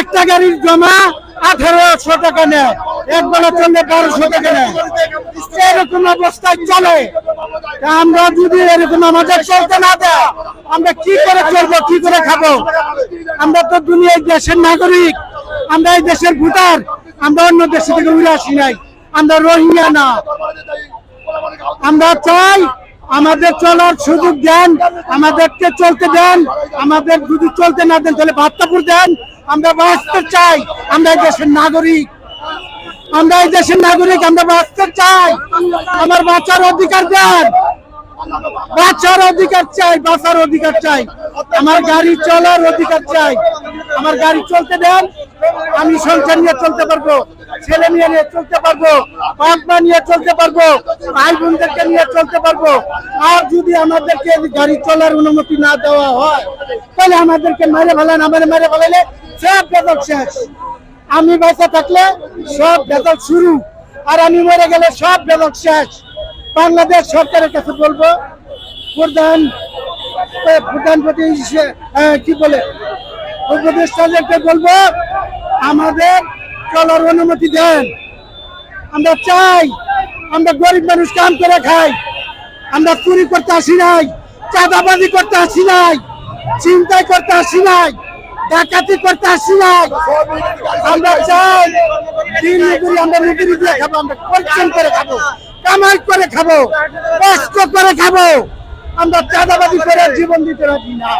একটা গাড়ির জমা আঠারোশো টাকা নেয়, এক বেলা চললে বারোশো টাকা নেয়। এরকম অবস্থায় চলে। আমরা যদি এরকম আমাদের চলতে না দেয়, আমরা কি করে চলবো, কি করে খাব? আমরা তো দুনিয়ার দেশের নাগরিক, আমরা এই দেশের ভোটার, আমরা অন্য দেশ থেকে উড়ে আসি নাই। আমরা রোহিঙ্গা না। আমরা চাই আমাদের চলার সুযোগ দেন, আমাদেরকে চলতে দেন, আমাদের যদি চলতে না দেন, তাহলে ভাত্তাপুর দেন আমরা বাঁচতে চাই, আমরা দেশের নাগরিক। আমরা এই দেশের নাগরিক, আমরা বাঁচতে চাই। আমার বাঁচার অধিকার দেন। বাঁচার অধিকার চাই, বাঁচার অধিকার চাই। আমার গাড়ি চলার অধিকার চাই। আমার গাড়ি চলতে দেন, আমি সংসার নিয়ে চলতে পারব, ছেলে মেয়ে নিয়ে চলতে পারব, বাপ মা নিয়ে চলতে পারব। ভাই বোনদেরকে নিয়ে চলতে পারব। আর যদি আমাদেরকে গাড়ি চলার অনুমতি না দেওয়া হয় তাহলে আমাদেরকে মেরে ফেলেন আমার মেরে ফেলাইলে সব বেদক শেষ। আমি বেঁচে থাকলে সব বেদক শুরু আর আমি মরে গেলে সব বেদক শেষ। বাংলাদেশ সরকারের কাছে বলব প্রধান এ, কি বলে উপদেষ্টাদেরকে বলব আমাদের চলার অনুমতি দেন। আমরা চাই আমরা গরিব মানুষ কাম করে খাই। আমরা চুরি করতে আসি নাই, চাঁদাবাজি করতে আসি নাই চিন্তাই করতে আসি নাই, ডাকাতি করতে আসি নাই। আমরা চাই দিন মজুরি আমরা মজুরি দিয়ে খাব, আমরা পরিশ্রম করে খাব, কামাই করে খাব, কষ্ট করে খাব। আমরা চাঁদাবাজি করে জীবন দিতে রাজি না।